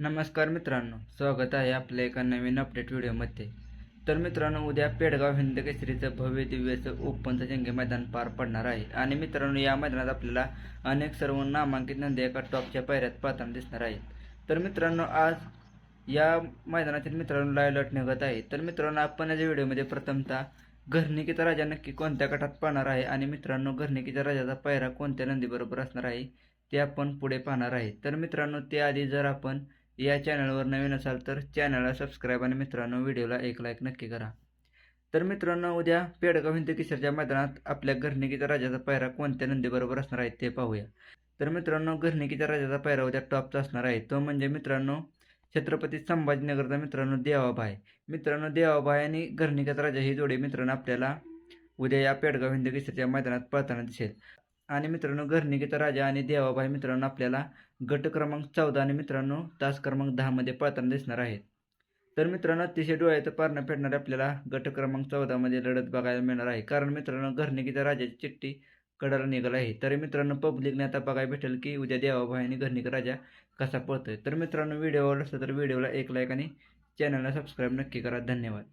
नमस्कार मित्रांनो स्वागत आहे आपल्या एका नवीन अपडेट व्हिडिओमध्ये तर मित्रांनो उद्या पेडगाव हिंद केसरीचं भव्य दिव्याचं ओपनचं जंगी मैदान पार पडणार आहे. आणि मित्रांनो या मैदानात आपल्याला अनेक सर्व नामांकित नंदी एका टॉपच्या पायऱ्यात पाहताना दिसणार आहेत. तर मित्रांनो आज या मैदानातील मित्रांनो लाईव्ह निघत आहे. तर मित्रांनो आपण या व्हिडिओमध्ये प्रथमतः घरनिकीचा राजा नक्की कोणत्या गटात पाहणार आहे? आणि मित्रांनो घरनिकीच्या राजाचा पायरा कोणत्या नंदीबरोबर असणार आहे? ते आपण पुढे पाहणार आहे. तर मित्रांनो त्याआधी जर आपण या चॅनलवर नवीन असाल तर चॅनलला सबस्क्राईब आणि मित्रांनो व्हिडिओला एक लाईक नक्की करा. तर मित्रांनो उद्या पेडगाव हिंद किशोरच्या मैदानात आपल्या घरनिकीच्या राजाचा पायरा कोणत्या नंदीबरोबर असणार आहे ते पाहूया. तर मित्रांनो घरनिकीच्या राजाचा पायरा उद्या टॉपचा असणार आहे. तो म्हणजे मित्रांनो छत्रपती संभाजीनगरचा मित्रांनो देवाबाय मित्रांनो देवाबाय आणि घरनिकाचा राजा ही जोडी मित्रांनो आपल्याला उद्या या पेडगाव हिंद किशोरच्या मैदानात पळताना दिसेल. आणि मित्रांनो घरनिकेचा राजा आणि देवाबाई मित्रांनो आपल्याला गट क्रमांक चौदा आणि मित्रांनो तास क्रमांक दहामध्ये पळताना दिसणार आहेत. तर मित्रांनो अतिशय डोळ्याचं पारणं फेडणारे आपल्याला गट क्रमांक चौदामध्ये लढत बघायला मिळणार आहे. कारण मित्रांनो घरनिकीच्या राजाची चिठ्ठी कडाला निघाला आहे. तरी मित्रांनो पब्लिकने आता बघायला भेटेल की उद्या देवाबाई आणि घरनिक राजा कसा पळतोय. तर मित्रांनो व्हिडिओ आवडला असला तर व्हिडिओला एक लाईक आणि चॅनलला सबस्क्राईब नक्की करा. धन्यवाद.